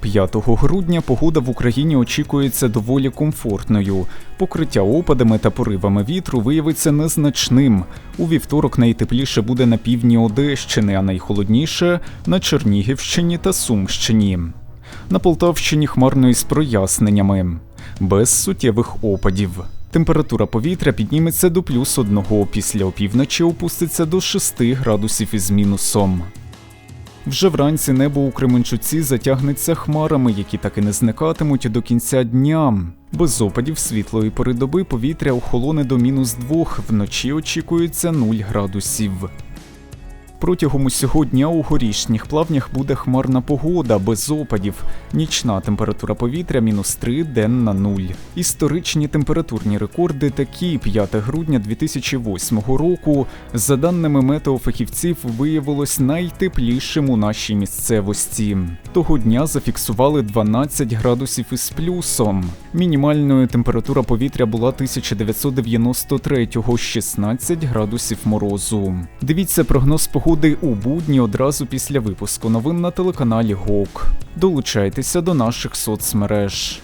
5 грудня погода в Україні очікується доволі комфортною. Покриття опадами та поривами вітру виявиться незначним. У вівторок найтепліше буде на півдні Одещини, а найхолодніше на Чернігівщині та Сумщині. На Полтавщині хмарно із проясненнями, без суттєвих опадів. Температура повітря підніметься до плюс одного, після опівночі опуститься до 6 градусів із мінусом. Вже вранці небо у Кременчуці затягнеться хмарами, які так і не зникатимуть до кінця дня. Без опадів світлої пори доби повітря охолоне до мінус двох, вночі очікується 0 градусів. Протягом усього дня у горішніх плавнях буде хмарна погода без опадів. Нічна температура повітря мінус 3, денна 0. Історичні температурні рекорди такі 5 грудня 2008 року, за даними метеофахівців, виявилось найтеплішим у нашій місцевості. Того дня зафіксували 12 градусів із плюсом. Мінімальною температура повітря була 1993-го 16 градусів морозу. Дивіться прогноз погоди у будні одразу після випуску новин на телеканалі ГОК. Долучайтеся до наших соцмереж.